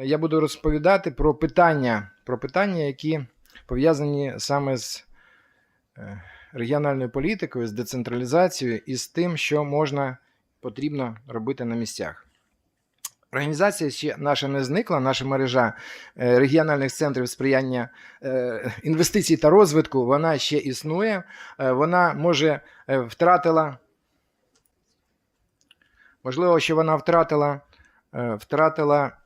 я буду розповідати про питання, про питання, які пов'язані саме з е, регіональною політикою, з децентралізацією і з тим, що можна потрібно робити на місцях. Організація ще наша не зникла, наша мережа е, регіональних центрів сприяння е, інвестицій та розвитку, вона ще існує. Вона може втратила, можливо, що вона втратила, втратила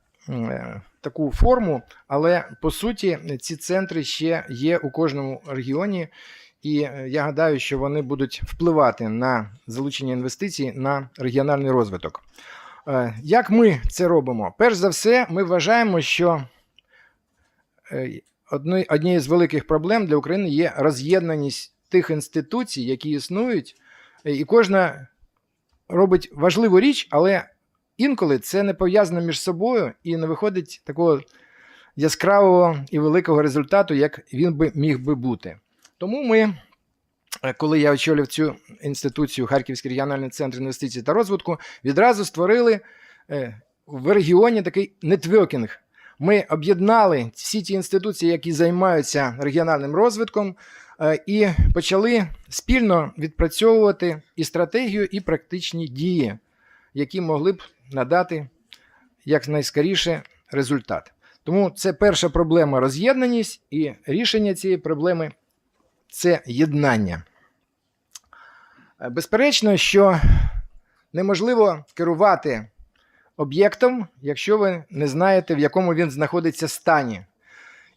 таку форму, але по суті ці центри ще є у кожному регіоні, і е, я гадаю, що вони будуть впливати на залучення інвестицій на регіональний розвиток. Е, Як ми це робимо? Перш за все, ми вважаємо, що е, однією з великих проблем для України є роз'єднаність тих інституцій, які існують, е, і кожна робить важливу річ, але інколи це не пов'язано між собою і не виходить такого яскравого і великого результату, як він би міг би бути. Тому ми, е, коли я очолив цю інституцію Харківський регіональний центр інвестицій та розвитку, відразу створили е, в регіоні такий нетворкінг. Ми об'єднали всі ті інституції, які займаються регіональним розвитком, е, і почали спільно відпрацьовувати і стратегію, і практичні дії, які могли б надати якнайскоріше результат. Тому це перша проблема роз'єднаність, і рішення цієї проблеми це єднання. Безперечно, що неможливо керувати об'єктом, якщо ви не знаєте, в якому він знаходиться стані.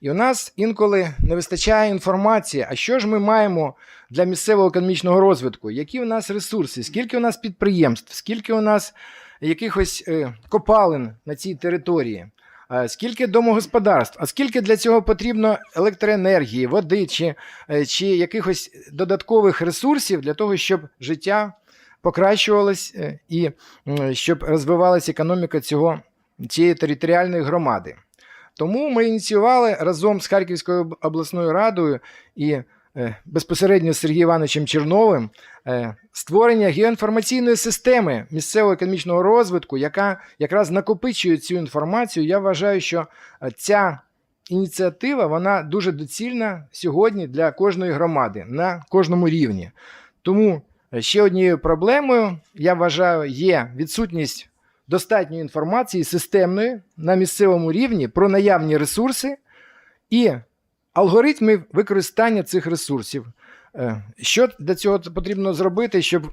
І у нас інколи не вистачає інформації, а що ж ми маємо для місцевого економічного розвитку, які у нас ресурси, скільки у нас підприємств, скільки у нас якихось е, копалин на цій території, е, скільки домогосподарств, а скільки для цього потрібно електроенергії, води чи, е, чи якихось додаткових ресурсів для того, щоб життя покращувалось і щоб розвивалася економіка цього, цієї територіальної громади. Тому ми ініціювали разом з Харківською обласною радою і е, безпосередньо з Сергієм Івановичем Черновим е, створення геоінформаційної системи місцевого економічного розвитку, яка якраз накопичує цю інформацію. Я вважаю, що е, ця ініціатива вона дуже доцільна сьогодні для кожної громади на кожному рівні. Тому ще однією проблемою, я вважаю, є відсутність достатньої інформації системної на місцевому рівні про наявні ресурси і алгоритми використання цих ресурсів. Е, Що для цього потрібно зробити, щоб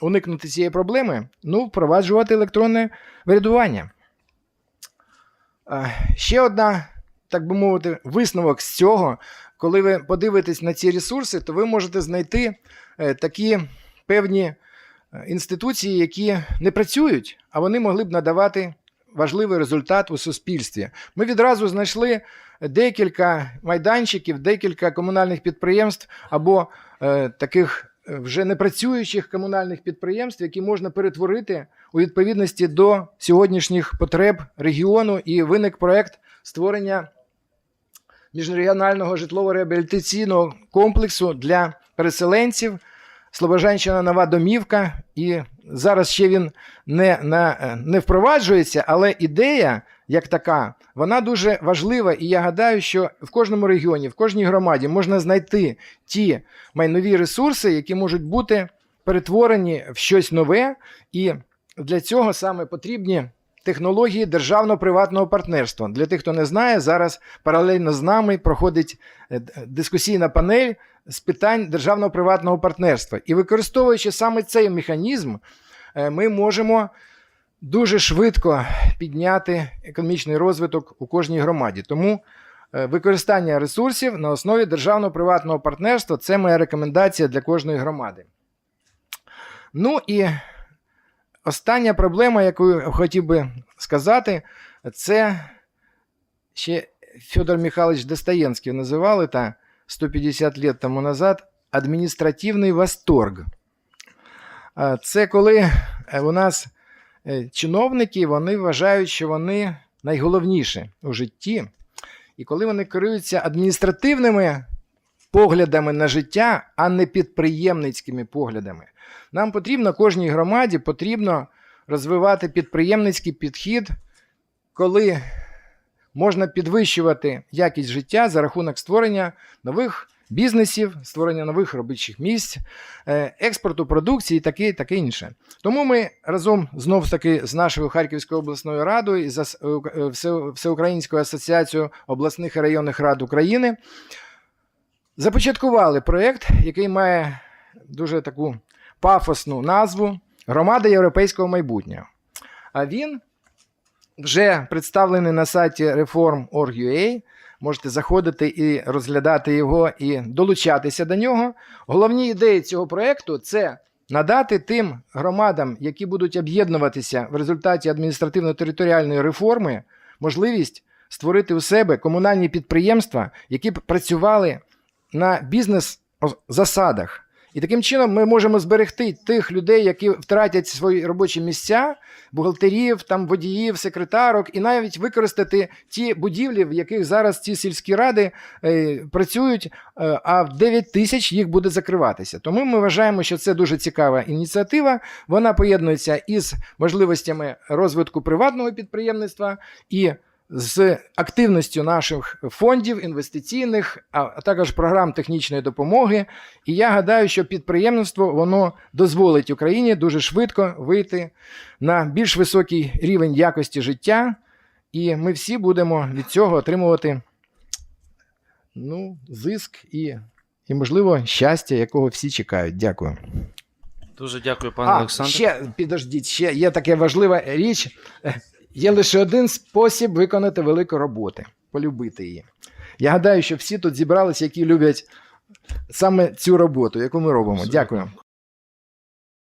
уникнути цієї проблеми? Ну, впроваджувати електронне врядування. Е, Ще одна, так би мовити, висновок з цього, коли ви подивитесь на ці ресурси, то ви можете знайти е, такі певні інституції, які не працюють, а вони могли б надавати важливий результат у суспільстві. Ми відразу знайшли декілька майданчиків, декілька комунальних підприємств або е, таких е, вже непрацюючих комунальних підприємств, які можна перетворити у відповідності до сьогоднішніх потреб регіону, і виник проект створення міжрегіонального житлово-реабілітаційного комплексу для переселенців. Слобожанщина нова домівка, і зараз ще він не, на, не впроваджується, але ідея, як така, вона дуже важлива. І я гадаю, що в кожному регіоні, в кожній громаді можна знайти ті майнові ресурси, які можуть бути перетворені в щось нове, і для цього саме потрібні технології державно-приватного партнерства. Для тих, хто не знає, зараз паралельно з нами проходить е, дискусійна панель з питань державно-приватного партнерства. І використовуючи саме цей механізм, е, ми можемо дуже швидко підняти економічний розвиток у кожній громаді. Тому е, використання ресурсів на основі державно-приватного партнерства це моя рекомендація для кожної громади. Ну і остання проблема, яку я хотів би сказати, це ще Федор Михайлович Достоєнський називали та 150 лет тому назад адміністративний восторг. Це коли е, у нас е, чиновники вони вважають, що вони найголовніші у житті. І коли вони керуються адміністративними поглядами на життя, а не підприємницькими поглядами. Нам потрібно кожній громаді потрібно розвивати підприємницький підхід, коли можна підвищувати якість життя за рахунок створення нових бізнесів, створення нових робочих місць, е, експорту продукції і таке, таке інше. Тому ми разом знов таки з нашою Харківською обласною радою і за е, е, Все- Всеукраїнською асоціацією обласних і районних рад України започаткували проєкт, який має дуже таку пафосну назву Громада європейського майбутнього. А він вже представлений на сайті reform.org.ua. Можете заходити і розглядати його і долучатися до нього. Головні ідеї цього проєкту це надати тим громадам, які будуть об'єднуватися в результаті адміністративно-територіальної реформи, можливість створити у себе комунальні підприємства, які б працювали на бізнес-засадах. І таким чином ми можемо зберегти тих людей, які втратять свої робочі місця, бухгалтерів, там водіїв, секретарок, і навіть використати ті будівлі, в яких зараз ці сільські ради е, працюють, е, а в 9 тисяч їх буде закриватися. Тому ми вважаємо, що це дуже цікава ініціатива. Вона поєднується із можливостями розвитку приватного підприємництва і з активністю наших фондів інвестиційних, а також програм технічної допомоги. І я гадаю, що підприємництво воно дозволить Україні дуже швидко вийти на більш високий рівень якості життя, і ми всі будемо від цього отримувати ну, зиск і, і можливо, щастя, якого всі чекають. Дякую. Дуже дякую, пане Олександр. ще підождіть, ще є така важлива річ. Є лише один спосіб виконати велику роботу полюбити її. Я гадаю, що всі тут зібралися, які люблять саме цю роботу, яку ми робимо. Дякую.